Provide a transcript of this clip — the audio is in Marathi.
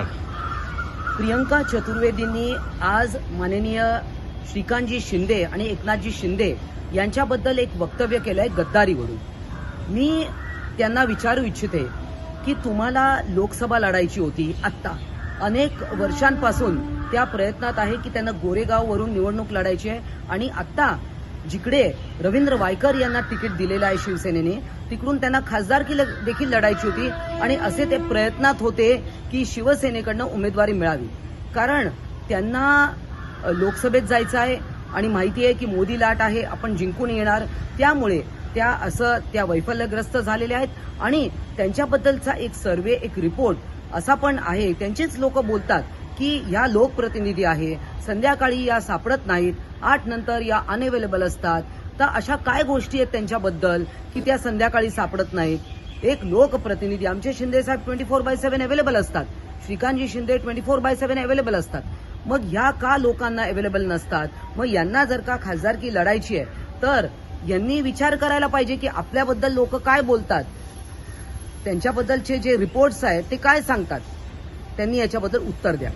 प्रियंका चतुर्वेदींनी आज माननीय श्रीकांतजी शिंदे आणि एकनाथजी शिंदे यांच्याबद्दल एक वक्तव्य केलंय गद्दारीवरून मी त्यांना विचारू इच्छिते की तुम्हाला लोकसभा लढायची होती आत्ता. अनेक वर्षांपासून त्या प्रयत्नात आहे की त्यांना गोरेगाववरून निवडणूक लढायची आहे आणि आत्ता जिकडे रवींद्र वायकर यांना तिकीट दिलेलं आहे शिवसेनेने तिकडून त्यांना खासदारकी देखील लढायची होती. आणि असे ते प्रयत्नात होते की शिवसेनेकडनं उमेदवारी मिळावी. कारण त्यांना लोकसभेत जायचं आहे आणि माहिती आहे की मोदी लाट आहे आपण जिंकून येणार. त्यामुळे त्या असं त्या वैफल्यग्रस्त झालेल्या आहेत. आणि त्यांच्याबद्दलचा एक सर्वे एक रिपोर्ट असा पण आहे. त्यांचेच लोक बोलतात. की या लोकप्रतिनिधी आहे. संध्याकाळी या सापडत नाहीत. आठ नंतर या अनअवेलेबल असतात. तर अशा काय गोष्टी आहेत त्यांच्याबद्दल की त्या संध्याकाळी सापडत नाहीत? एक लोकप्रतिनिधी आमचे शिंदे साहेब twenty four by seven available असतात. श्रीकांतजी Shinde twenty four by seven available असतात. मग ह्या का लोकांना अवेलेबल नसतात? मग यांना जर का खासदारकी लढायची आहे तर यांनी विचार करायला पाहिजे की आपल्याबद्दल लोक काय बोलतात? त्यांच्याबद्दलचे जे रिपोर्ट्स आहेत ते काय सांगतात? त्यांनी याच्याबद्दल उत्तर द्या.